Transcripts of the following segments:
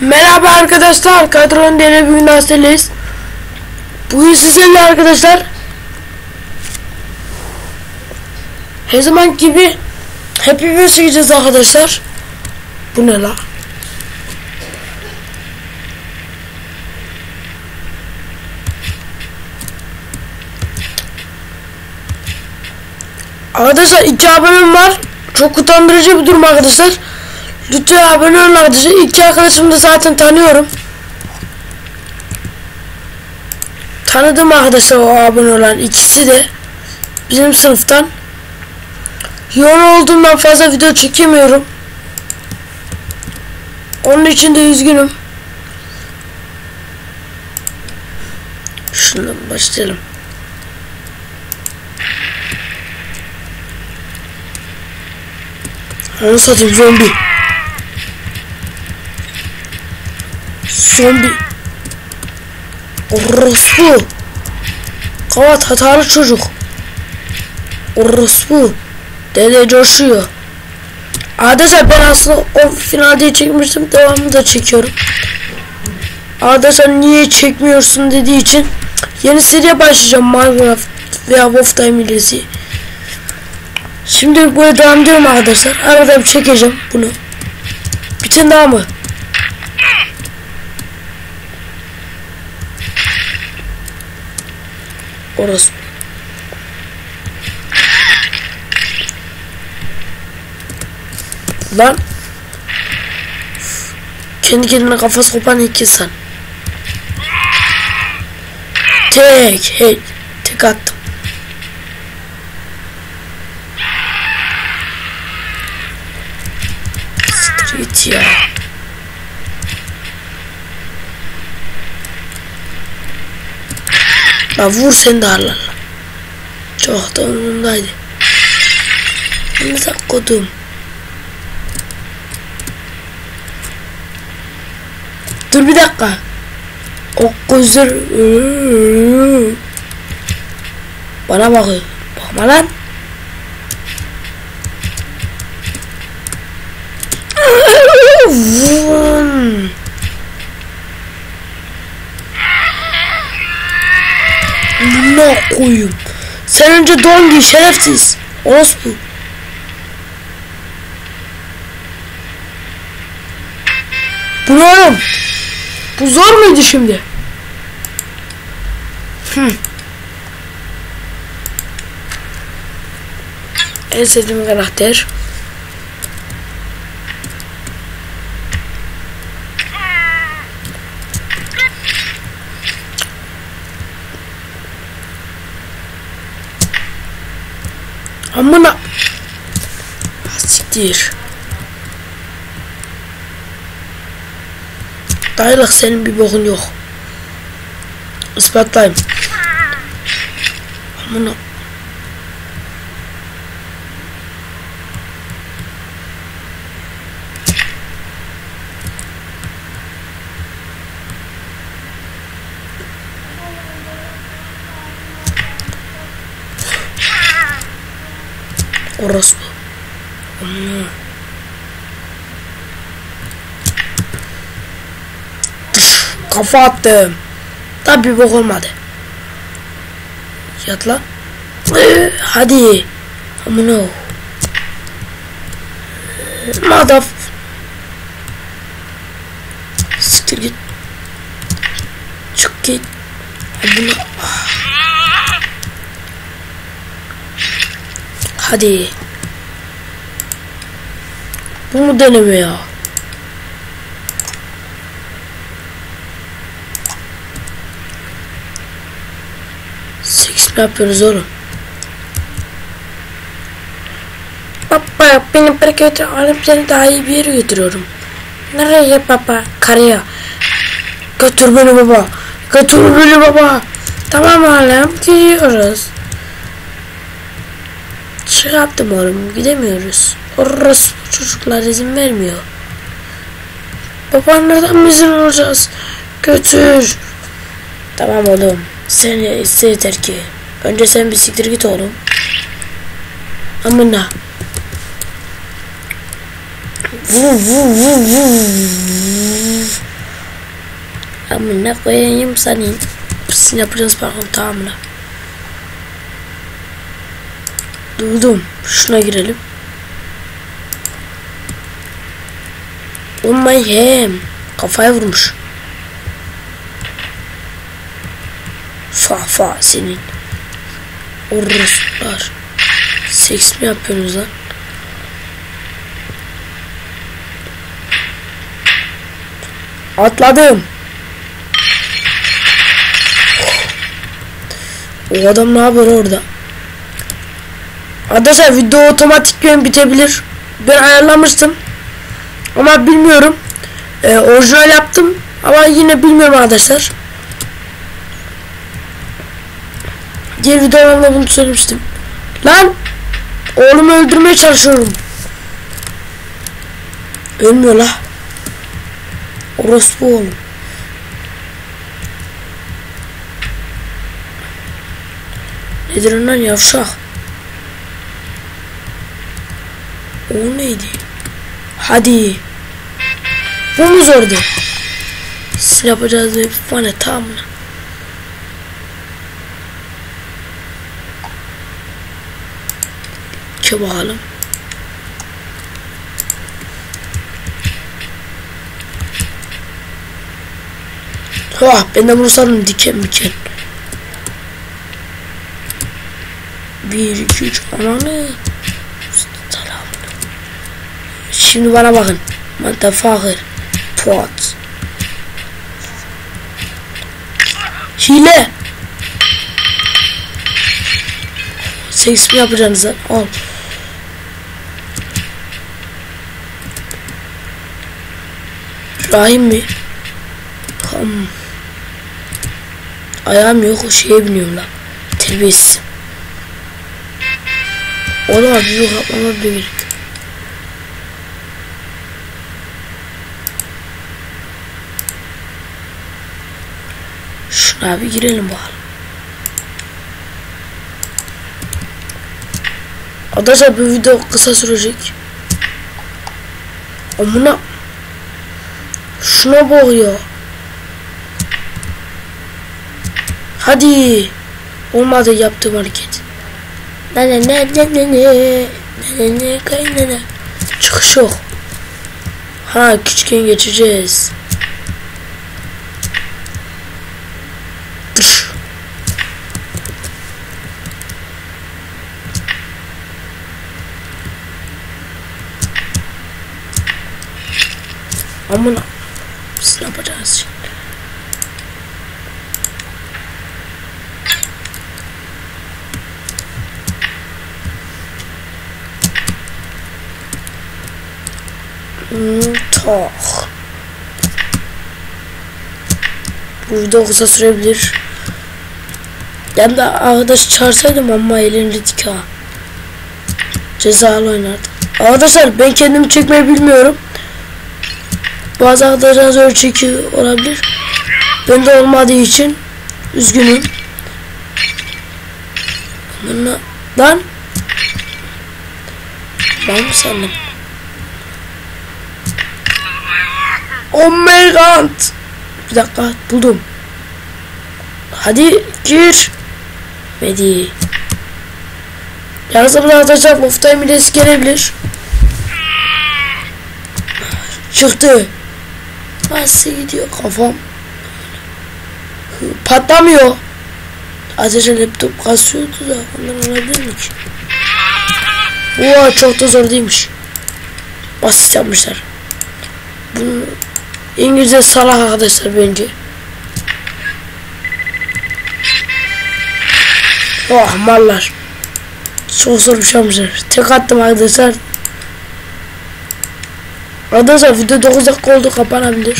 Merhaba arkadaşlar, Kadron Dene Büyün Hastaneyiz. Bugün sizinle arkadaşlar her zaman gibi Happy Wheels çekeceğiz arkadaşlar. Bu ne la? Arkadaşlar iki abonem var. Çok utandırıcı bir durum arkadaşlar. Lütfen abone olun arkadaşlar. İki arkadaşımı da zaten tanıyorum. Tanıdım arkadaşlar o abone olan ikisi de bizim sınıftan. Yoğun olduğumdan fazla video çekemiyorum. Onun için de üzgünüm. Şundan başlayalım. Onu satayım zombi. Zombi. Orospu. Kavat hatalı çocuk. Orospu. Dede coşuyor. Arkadaşlar ben aslında o finalde çekmiştim. Devamını da çekiyorum. Arkadaşlar niye çekmiyorsun dediği için yeni seriye başlayacağım Minecraft veya Wolf Time ilesi. Şimdi böyle devam ediyorum arkadaşlar. Arada bir çekeceğim bunu. Bir tane daha mı? Orası. Lan. Kendi kendine kafası kopan iki insan. Tek, hey, tek attım. Street ya. La vur sen de Allah. Çok da umurumdaydı. Ne kodum. Dur bir dakika. O gözler bana bakıyor. Bakma lan. Koyayım? Sen önce don giy şerefsiz. Orospu. Bu ne oğlum? Bu zor muydu şimdi? Hmm. En sevdiğim karakter. Amına. Siktir. Dayılık senin bir bokun yok. Ispatlayayım. Amına. Orospu. Amına. Kafa attım. Tabi bok olmadı. Yat lan. Hadi. Amına. Madaf. Siktir git. Çık git. Amına. Hadi. Bu mu deneme ya? Seks mi yapıyoruz oğlum? Baba beni bırak götür. Alıp seni daha iyi bir yere götürüyorum. Nereye baba? Karaya. Götür beni baba. Götür beni baba. Tamam oğlum gidiyoruz. Çıkarttım oğlum gidemiyoruz. Orası çocuklar izin vermiyor. Babanlardan izin alacağız. Götür. Tamam oğlum. Sen iste yeter ki. Önce sen bir siktir git oğlum. Amına. Vu vu vu vu. Amına koyayım senin. Sizin yapacağınız parkın tamamına. Durdum. Şuna girelim. Oh my hem. Kafaya vurmuş. Fa fa senin. Orospular. Seks mi yapıyorsunuz lan? Atladım. O adam ne yapıyor orada? Arkadaşlar video otomatik bitebilir. Ben ayarlamıştım. Ama bilmiyorum. Ee, orijinal yaptım. Ama yine bilmiyorum arkadaşlar. Diğer videolarımda bunu söylemiştim. Lan! Oğlumu öldürmeye çalışıyorum. Ölmüyor la. Orospu oğlum. Nedir lan yavşak? O neydi? Hadi. Bu mu zordu? Siz yapacağız bir fane tamam mı? Ki bakalım. Ah ben de bunu sanırım diken miken. Bir, iki, üç, ananı. Şimdi bana bakın. Motherfucker. Pot. Hile. Seks mi yapacaksınız lan? Al. Rahim mi? Tamam. Ayağım yok o şeye biniyorum lan. Terbiyesiz. Oğlum abi yok yapmama bile gerek. Şuna bir girelim bakalım. Arkadaşlar bu video kısa sürecek. Amına Şuna bak ya. Hadi. Olmadı yaptığım hareket. Ne ne ne ne ne ne ne ne kaynana. Çıkış yok. Ha küçükken geçeceğiz. Amına. Biz ne yapacağız şimdi? Tak. Bu video kısa sürebilir. Ben de arkadaş çağırsaydım ama eğlenirdik ha. Cezalı oynardım. Arkadaşlar ben kendimi çekmeyi bilmiyorum. Bazı arkadaşlar öyle çekiyor olabilir. Ben de olmadığı için üzgünüm. Bana, lan ben mi sandım? Oh my god. Bir dakika buldum. Hadi gir. Medi. Yalnız burada arkadaşlar Loftay midesi gelebilir. Çıktı. Nasıl gidiyor kafam? Patlamıyor. Ateşe laptop kasıyordu da ondan olabilir mi? Oha çok da zor değilmiş. Basit yapmışlar. Bunu İngilizce salak arkadaşlar bence. Oh mallar. Çok zor bir şey yapmışlar. Tek attım arkadaşlar. Arkadaşlar video 9 dakika oldu kapanabilir.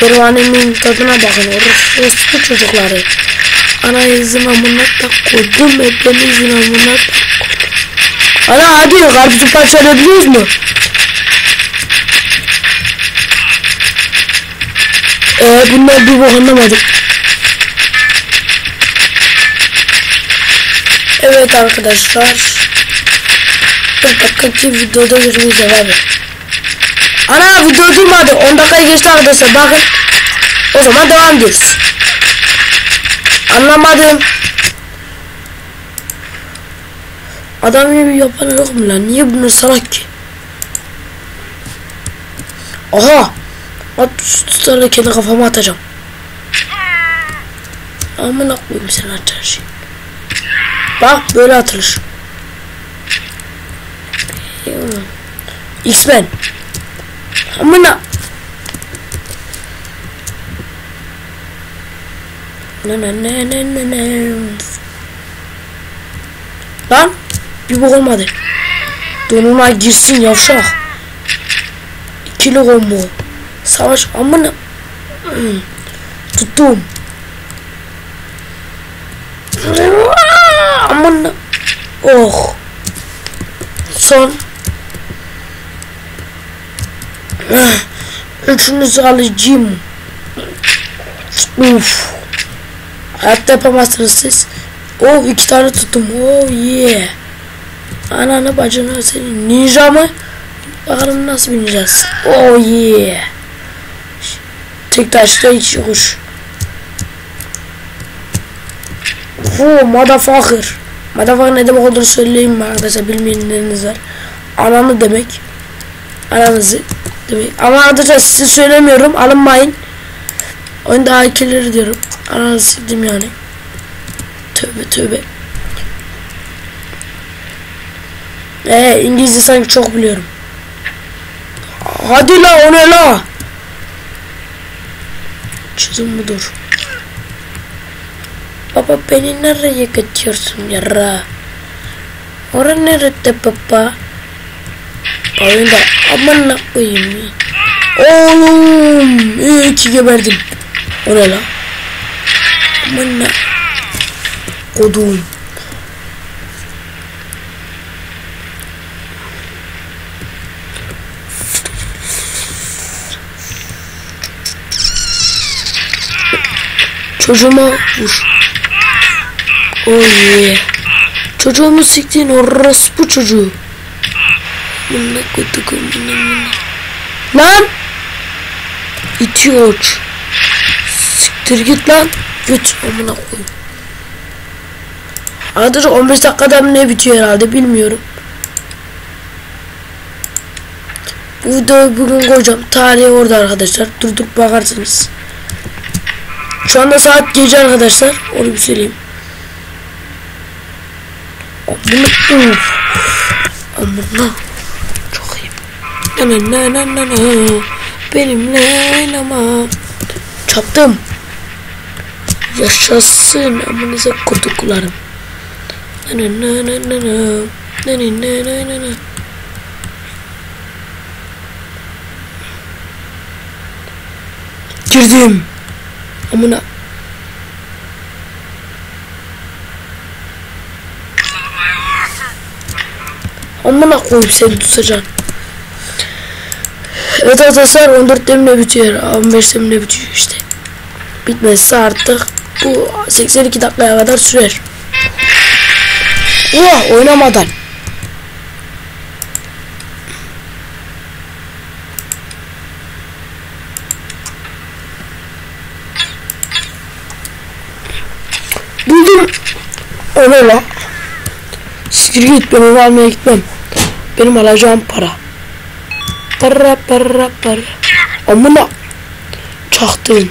Pervanemin tadına bakın. Orospu çocukları. Ana izin amına da koydum. Hepinizin amına da. Ana hadi karpuzu parçalayabiliyoruz mu? Ee, bunlar bir bok anlamadım. Evet arkadaşlar. Bir dakikaki videoda üzere abi. Ana video durmadı. 10 dakika geçti arkadaşlar. Bakın. O zaman devam ediyoruz. Anlamadım. Adam gibi yapan yok mu lan? Niye bunu salak ki? Aha! At tutarla kendi kafama atacağım. Amına koyayım sen şey. Bak böyle atılır. X-Men. Amına. Ne ne ne ne ne ne. Lan bir bok olmadı. Donuna girsin yavşak. İkili combo. Savaş amına. Tuttum. Amına. Oh. Son. Üçünüzü alacağım. Uf. Hayatta yapamazsınız siz. Oh iki tane tuttum. Oh yeah. Ananı bacını senin ninja mı? Bakalım nasıl bineceğiz. Oh yeah. Tek taşta iki kuş. Hu motherfucker. Motherfucker ne demek olduğunu söyleyeyim mi arkadaşlar bilmeyenleriniz var. Ananı demek. Ananızı. Ama arkadaşlar size söylemiyorum alınmayın. Oyunda hakileri diyorum. Ananızı sildim yani. Tövbe tövbe. Ee İngilizce sanki çok biliyorum. Hadi la o ne la? Çözüm budur. Baba beni nereye götürüyorsun yara? Ora nerede baba? Oyunda aman koyayım. Oğlum iyi ki geberdim. O ne la? Aman kodum. Çocuğuma vur. Yeah. Çocuğumu siktiğin orospu çocuğu. Bununla koyduk Lan! İtiyor. Siktir git lan. Göt amına koyayım. Arkadaşlar 15 dakikada ne bitiyor herhalde bilmiyorum. Bu videoyu bugün koyacağım. Tarihi orada arkadaşlar. Durduk bakarsınız. Şu anda saat gece arkadaşlar. Onu bir söyleyeyim. Amına Amına. Na na na na na Benimle oynama. Çaptım. Yaşasın amınıza kurtuklarım. Na na na na na na. Na na na na na. Girdim. Amına. Amına koyup seni tutacağım. Evet arkadaşlar 14 demine bitiyor. 15 demine bitiyor işte. Bitmezse artık bu 82 dakikaya kadar sürer. Oh oynamadan. Buldum. O ne la? Siktir git ben onu almaya gitmem. Benim alacağım para. Para para. Amına. Çaktın.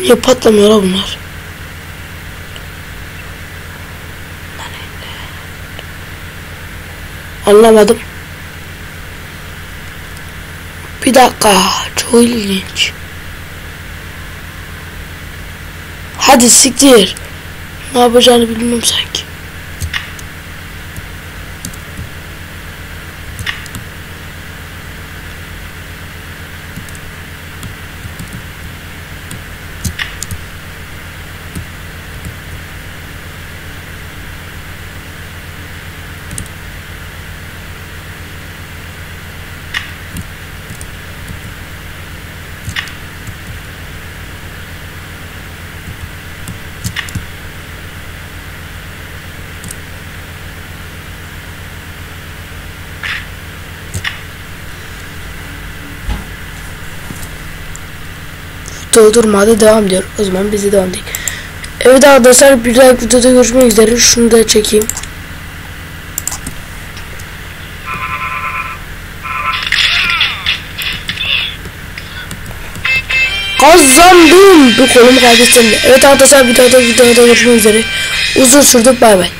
Niye patlamıyor la bunlar? Anlamadım. Bir dakika. Çok ilginç. Hadi siktir. Ne yapacağını bilmiyorum sanki. Doldurmadı devam diyor. O zaman bizi devam değil. Evet arkadaşlar bir dahaki videoda görüşmek üzere. Şunu da çekeyim. Kazandım. Bu kolum kaybettim. Evet arkadaşlar bir dahaki videoda görüşmek üzere. Uzun sürdük bay bay.